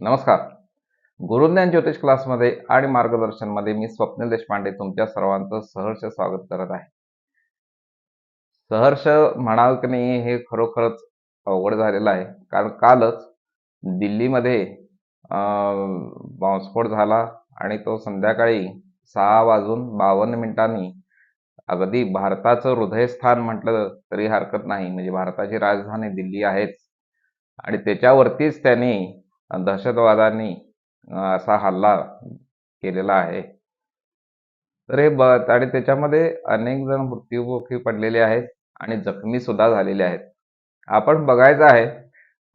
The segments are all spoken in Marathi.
नमस्कार. गुरुज्ञान ज्योतिष क्लासमध्ये आणि मार्गदर्शनमध्ये मी स्वप्नील देशपांडे तुमच्या सर्वांचं सहर्ष स्वागत करत आहे. सहर्ष म्हणाल की नाही हे खरोखरच अवघड झालेलं आहे. कारण कालच दिल्लीमध्ये अं, बॉम्बस्फोट झाला आणि तो संध्याकाळी सहा वाजून बावन्न मिनिटांनी अगदी भारताचं हृदयस्थान म्हटलं तरी हरकत नाही. म्हणजे भारताची राजधानी दिल्ली आहेच. आणि त्याच्यावरतीच त्यांनी दहशतवादांनी असा हल्ला केलेला आहे. तर हे ब आणि त्याच्यामध्ये अनेक जण मृत्युमुखी पडलेले आहेत आणि जखमी सुद्धा झालेले आहेत. आपण बघायचं आहे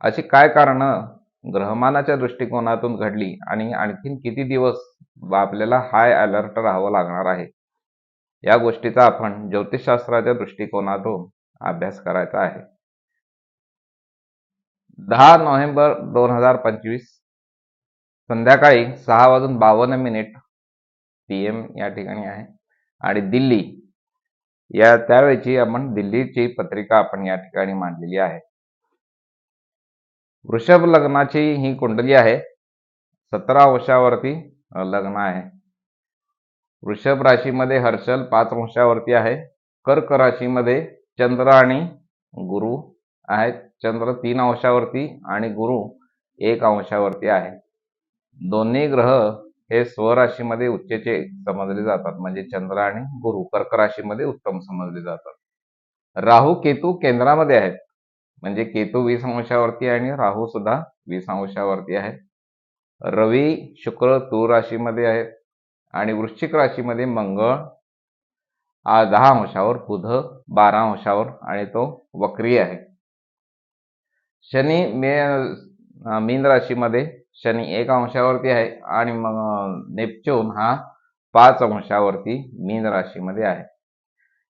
अशी काय कारणं ग्रहमानाच्या दृष्टिकोनातून घडली आणि आणखीन किती दिवस आपल्याला हाय अलर्ट राहावं लागणार आहे? या गोष्टीचा आपण ज्योतिषशास्त्राच्या दृष्टिकोनातून अभ्यास करायचा आहे. दहा नोव्हेंबर दोन हजार पंचवीस संध्याकाळी सहा वाजून बावन्न मिनिट पी एम या ठिकाणी आहे. आणि दिल्ली या त्यावेळची आपण दिल्लीची पत्रिका आपण या ठिकाणी मांडलेली आहे. वृषभ लग्नाची ही कुंडली आहे. सतरा अंशावरती लग्न आहे. वृषभ राशीमध्ये हर्षल पाच वंशावरती आहे. कर्क राशीमध्ये चंद्र आणि गुरु आहेत. चंद्र तीन अंशावरती आणि गुरु एक अंशावरती आहे. दोन्ही ग्रह हे स्वराशीमध्ये उच्चचे समजले जातात. म्हणजे चंद्र आणि गुरु कर्क राशीमध्ये उत्तम समजले जातात. राहू केतू केंद्रामध्ये आहेत. म्हणजे केतू वीस अंशावरती आणि राहू सुद्धा वीस अंशावरती आहे रवी शुक्र तूर राशीमध्ये आहेत. आणि वृश्चिक राशीमध्ये मंगळ दहा अंशावर बुध बारा अंशावर आणि तो वक्री आहे. शनी मे मीन राशीमध्ये शनी एक अंशावरती आहे आणि मग नेपच्यून हा पाच अंशावरती मीन राशीमध्ये आहे.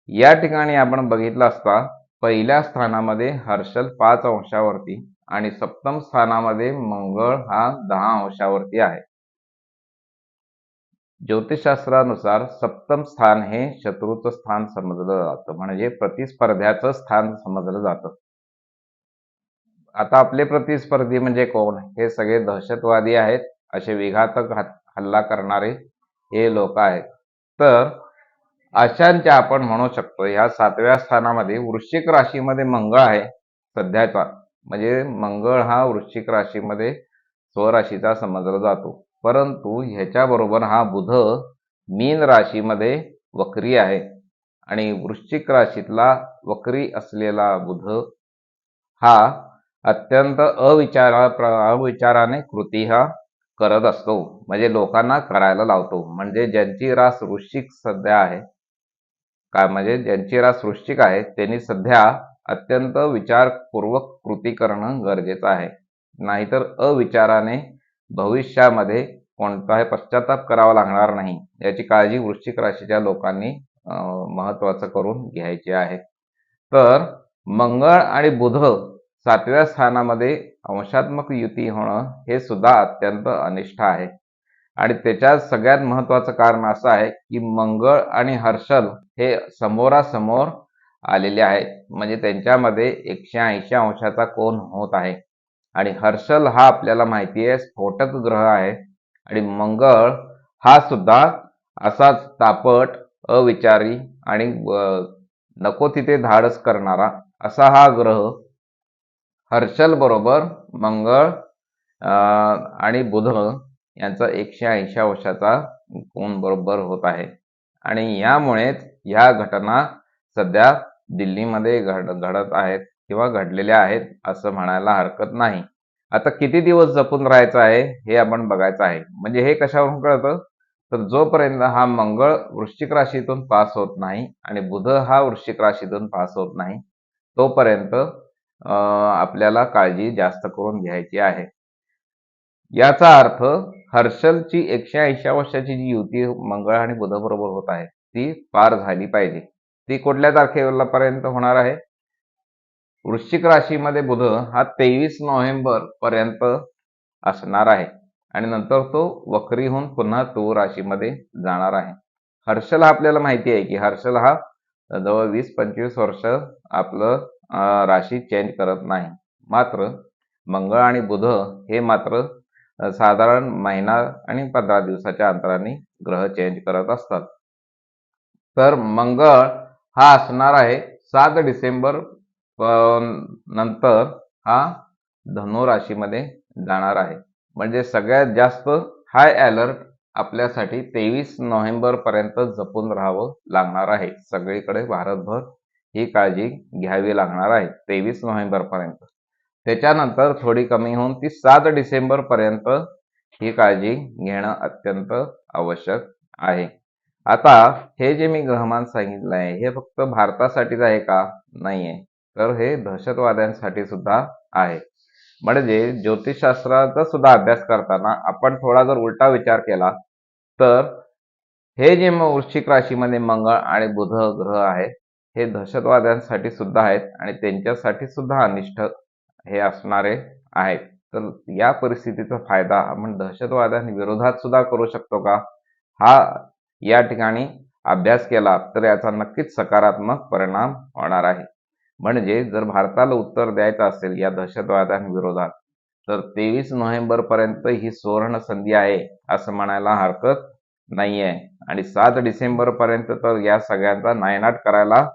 या ठिकाणी आपण बघितलं असता पहिल्या स्थानामध्ये हर्षल पाच अंशावरती आणि सप्तम स्थानामध्ये मंगळ हा दहा अंशावरती आहे. ज्योतिषशास्त्रानुसार सप्तम स्थान हे शत्रूचं स्थान समजलं जातं. म्हणजे प्रतिस्पर्ध्याचं स्थान समजलं जातं. आता आपले प्रतिस्पर्धी म्हणजे कोण? हे सगळे दहशतवादी आहेत असे विघातक हल्ला करणारे हे लोक आहेत. तर अशांच्या आपण म्हणू शकतो ह्या सातव्या स्थानामध्ये वृश्चिक राशीमध्ये मंगळ आहे सध्याचा. म्हणजे मंगळ हा वृश्चिक राशीमध्ये स्वराशीचा समजला जातो. परंतु ह्याच्याबरोबर हा बुध मीन राशीमध्ये वक्री आहे. आणि वृश्चिक राशीतला वक्री असलेला बुध हा अत्यंत अविचारा प्र- अविचाराने कृती हा करत असतो. म्हणजे लोकांना करायला लावतो. म्हणजे ज्यांची रास वृश्चिक सध्या आहे काय म्हणजे ज्यांची रास वृश्चिक आहे त्यांनी सध्या अत्यंत विचारपूर्वक कृती करणं गरजेचं आहे. नाहीतर अविचाराने भविष्यामध्ये कोणताही पश्चाताप करावा लागणार नाही. याची काळजी वृश्चिक राशीच्या लोकांनी महत्वाचं करून घ्यायची आहे. तर मंगळ आणि बुध सातव्या स्थानामध्ये अंशात्मक युती होणं हे सुद्धा अत्यंत अनिष्ट आहे. आणि त्याच्यात सगळ्यात महत्वाचं कारण असं आहे की मंगळ आणि हर्षल हे समोरासमोर आलेले आहेत. म्हणजे त्यांच्यामध्ये एकशे ऐंशी अंशाचा कोण होत आहे. आणि हर्षल हा आपल्याला माहिती आहे स्फोटक ग्रह आहे. आणि मंगळ हा सुद्धा असाच तापट अविचारी आणि नको तिथे धाडस करणारा असा हा ग्रह हर्षल बरोबर मंगळ आणि बुध यांचा एकशे ऐंशी अंशाचा कोण बरोबर होत आहे. आणि यामुळेच ह्या घटना सध्या दिल्लीमध्ये घड घडत आहेत किंवा घडलेल्या आहेत असं म्हणायला हरकत नाही. आता किती दिवस जपून राहायचं आहे हे आपण बघायचं आहे. म्हणजे हे कशावरून कळतं? तर जोपर्यंत हा मंगळ वृश्चिक राशीतून पास होत नाही आणि बुध हा वृश्चिक राशीतून पास होत नाही तोपर्यंत आपल्याला काळजी जास्त करून घ्यायची आहे. याचा अर्थ हर्षलची एकशे ऐंशी वर्षाची जी युती मंगळ आणि बुध बरोबर होत आहे ती पार झाली पाहिजे. ती कुठल्या तारखेला पर्यंत होणार आहे? वृश्चिक राशीमध्ये बुध हा तेवीस नोव्हेंबर पर्यंत असणार आहे आणि नंतर तो वक्री होऊन पुन्हा तो राशीमध्ये जाणार आहे. हर्षल हा आपल्याला माहिती आहे की हर्षल हा जवळ वीस पंचवीस वर्ष आपलं राशी चेंज करत नाही. मात्र मंगळ आणि बुध हे मात्र साधारण महिना आणि पंधरा दिवसाच्या अंतराने ग्रह चेंज करत असतात. तर मंगळ हा असणार आहे सात डिसेंबर नंतर हा धनु राशीमध्ये जाणार आहे. म्हणजे सगळ्यात जास्त हाय अलर्ट आपल्यासाठी तेवीस नोव्हेंबर पर्यंत जपून राहावं लागणार आहे. सगळीकडे भारतभर ही काळजी घ्यावी लागणार आहे तेवीस नोव्हेंबर पर्यंत. त्याच्यानंतर थोडी कमी होऊन ती सात डिसेंबर पर्यंत ही काळजी घेणं अत्यंत आवश्यक आहे. आता हे जे मी ग्रहमान सांगितलं आहे हे फक्त भारतासाठीच आहे का? नाहीये. तर हे दहशतवाद्यांसाठी सुद्धा आहे. म्हणजे ज्योतिषशास्त्राचा सुद्धा अभ्यास करताना आपण थोडा जर उलटा विचार केला तर हे जे मग वृश्चिक राशीमध्ये मंगळ आणि बुध ग्रह आहेत हे दहशतवाद्यांसाठी सुद्धा आहेत आणि त्यांच्यासाठी सुद्धा अनिष्ट हे असणारे आहेत. तर या परिस्थितीचा फायदा आपण दहशतवाद्यांविरोधात सुद्धा करू शकतो का? हा या ठिकाणी अभ्यास केला तर याचा नक्कीच सकारात्मक परिणाम होणार आहे. म्हणजे जर भारताला उत्तर द्यायचं असेल या दहशतवाद्यांविरोधात तर तेवीस नोव्हेंबर पर्यंत ही सुवर्ण संधी आहे असं म्हणायला हरकत नाहीये. आणि सात डिसेंबर पर्यंत तर या सगळ्यांचा नायनाट करायला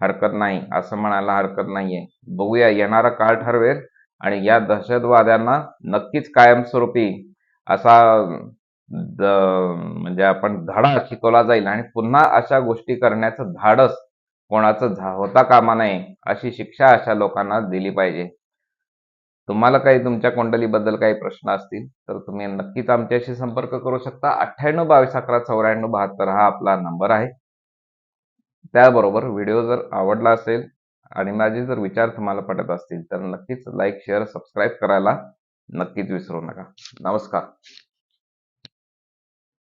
हरकत नाही असं म्हणायला हरकत नाहीये. बघूया येणारा काळ ठरवेल आणि या दहशतवाद्यांना नक्कीच कायमस्वरूपी असा म्हणजे आपण धडा शिकवला जाईल आणि पुन्हा अशा गोष्टी करण्याचं धाडस कोणाचं होता कामा नये अशी शिक्षा अशा लोकांना दिली पाहिजे. तुम्हाला काही तुमच्या कुंडलीबद्दल काही प्रश्न असतील तर तुम्ही नक्कीच आमच्याशी संपर्क करू शकता. अठ्ठ्याण्णव बावीस अकरा चौऱ्याण्णव बहात्तर हा आपला नंबर आहे. त्याबरोबर व्हिडिओ जर आवडला असेल आणि माझे जर विचार तुम्हाला पटत असतील तर नक्कीच लाईक शेअर सबस्क्राईब करायला नक्कीच विसरू नका. नमस्कार.